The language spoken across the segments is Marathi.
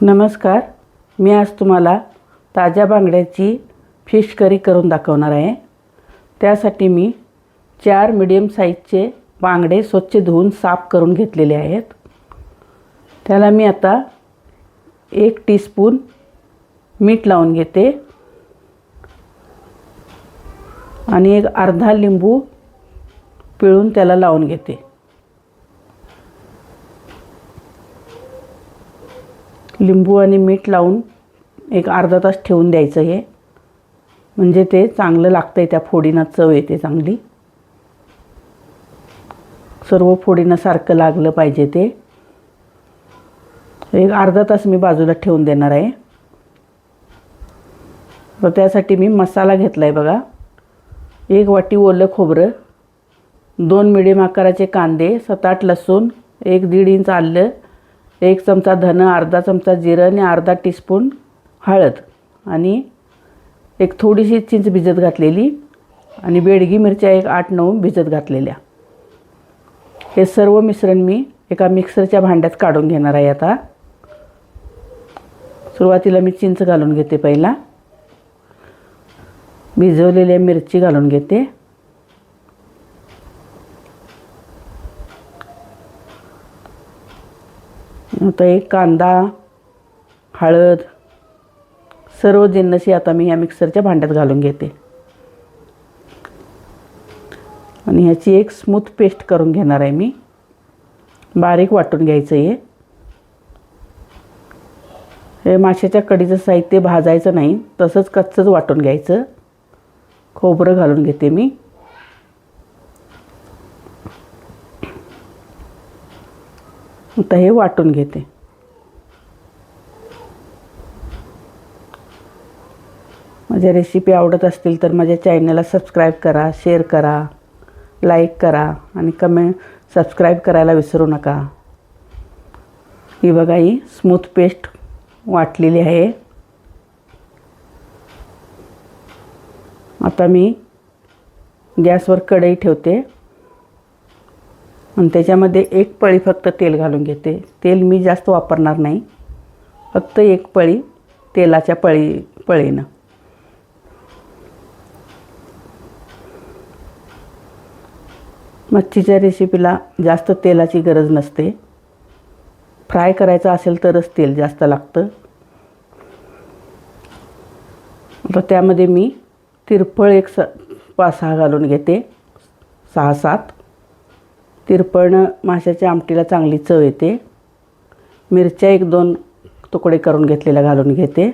नमस्कार. मी आज तुम्हाला ताज्या बांगड्याची फिश करी करून दाखवणार आहे. त्यासाठी मी चार मिडियम साईजचे बांगडे स्वच्छ धुवून साफ करून घेतलेले आहेत. त्याला मी आता एक टीस्पून मीठ लावून घेते. आणि एक अर्धा लिंबू पिळून त्याला लावून घेते. लिंबू आणि मीठ लावून एक अर्धा तास ठेवून द्यायचं हे. म्हणजे ते चांगलं लागतं आहे त्या फोडीना चव येते चांगली. सर्व फोडीनं सारखं लागलं पाहिजे ते. एक अर्धा तास मी बाजूला ठेवून देणार आहे. तर त्यासाठी मी मसाला घेतला आहे बघा. एक वाटी ओलं खोबरं दोन मिडियम आकाराचे कांदे सात आठ लसूण एक दीड इंच आलं एक चमचा धन अर्धा चमचा जिरं आणि अर्धा टीस्पून हळद आणि एक थोडीशी चिंच भिजत घातलेली आणि बेडगी मिरच्या एक आठ नऊ भिजत घातलेल्या. हे सर्व मिश्रण मी एका मिक्सरच्या भांड्यात काढून घेणार आहे आता. सुरुवातीला मी चिंच घालून घेते पहिला. भिजवलेल्या मिरची घालून घेते. आता एक कांदा हळद सर्व जिन्नसी आता मी या मिक्सरच्या भांड्यात घालून घेते. आणि ह्याची एक स्मूथ पेस्ट करून घेणार आहे मी. बारीक वाटून घ्यायचं आहे हे माशाच्या कढीचं साहित्य भाजायचं नाही तसंच कच्चंच वाटून घ्यायचं. खोबरं घालून घेते मी. आता हे वाटून घेते. माझ्या रेसिपी आवडत असतील तर माझ्या चॅनलला सबस्क्राईब करा शेअर करा लाईक करा आणि कमेंट सबस्क्राईब करायला विसरू नका. ही बघा ही स्मूथ पेस्ट वाटलेली आहे. आता मी गॅसवर कढई ठेवते. आणि त्याच्यामध्ये एक पळी फक्त तेल घालून घेते. तेल मी जास्त वापरणार नाही. फक्त एक पळी तेलाच्या पळी पळीनं. मच्छीच्या रेसिपीला जास्त तेलाची गरज नसते. फ्राय करायचं असेल तरच तेल जास्त लागतं. तर त्यामध्ये मी तिरफळ एक स पाच सहा घालून घेते. सहा सात. तिरपण माशाच्या आमटीला चांगली चव येते. मिरच्या एक दोन तुकडे करून घेतलेल्या घालून घेते.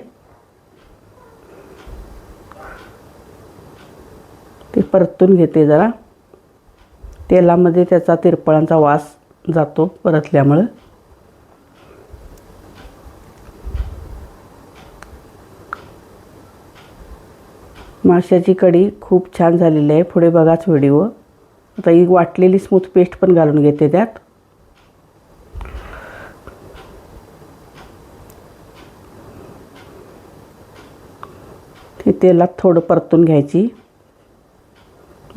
ते परतून घेते जरा. तेलामध्ये त्याचा तिरपळांचा वास जातो परतल्यामुळं. माशाची कढी खूप छान झालेली आहे. पुढे बघाच व्हिडिओ. आता ही वाटलेली स्मूथ पेस्ट पण घालून घेते त्यात. ती तेलात थोडं परतून घ्यायची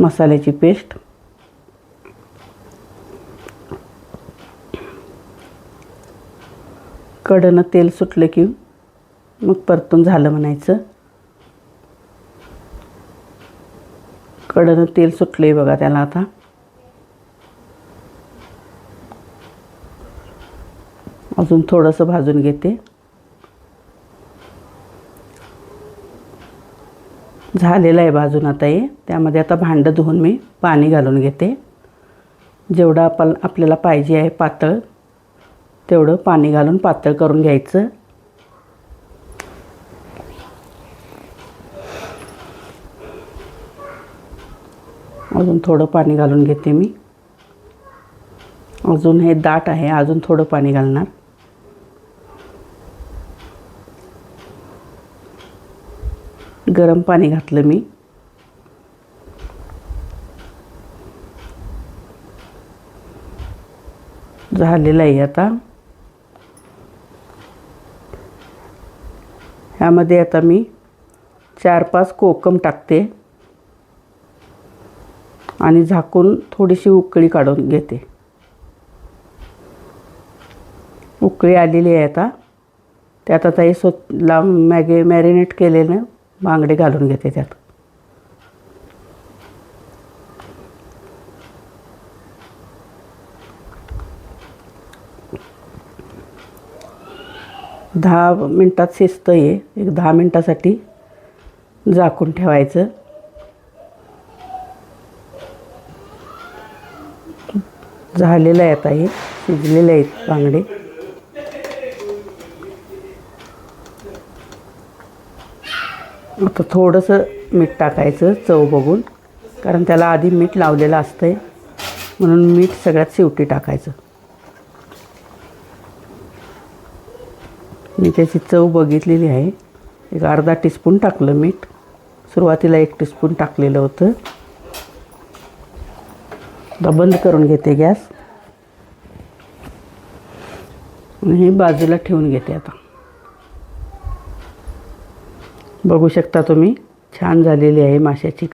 मसाल्याची पेस्ट. कडनं तेल सुटलं की मग परतून झालं म्हणायचं. कडनं तेल सुटलं आहे बघा त्याला आता. अजून थोडंसं भाजून घेते. झालेलं आहे भाजून आता हे. त्यामध्ये आता भांडं धुवून मी पाणी घालून घेते. जेवढं आपण आपल्याला पाहिजे आहे पातळ तेवढं पाणी घालून पातळ करून घ्यायचं. अजून थोडं पाणी घालून घेते मी. अजून हे दाट आहे अजून थोडं पाणी घालणार. गरम पाणी घातलं मी. झालेलं आहे आता. ह्यामध्ये आता मी चार पाच कोकम टाकते. आणि झाकून थोडीशी उकळी काढून घेते. उकळी आलेली आहे आता. त्यात आता हे स्व लांब मॅगे मॅरिनेट केलेलं बांगडे घालून घेते त्यात. दहा मिनटात शिजतं आहे एक दहा मिनटासाठी झाकून ठेवायचं. झालेलं आहे आता हे. शिजलेले आहेत बांगडे. आता थोडंसं मीठ टाकायचं चव बघून. कारण त्याला आधी मीठ लावलेलं असतंय. म्हणून मीठ सगळ्यात शेवटी टाकायचं. मी त्याची चव बघितलेली आहे. एक अर्धा टीस्पून टाकलं मीठ. सुरुवातीला एक टीस्पून टाकलेलं होतं. आता बंद करून घेते गॅस. हे बाजूला ठेवून घेते आता. बघू शकता तुम्ही छान झालेली आहे माशाची